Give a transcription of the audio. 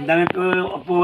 എന്താണ് ഇപ്പൊ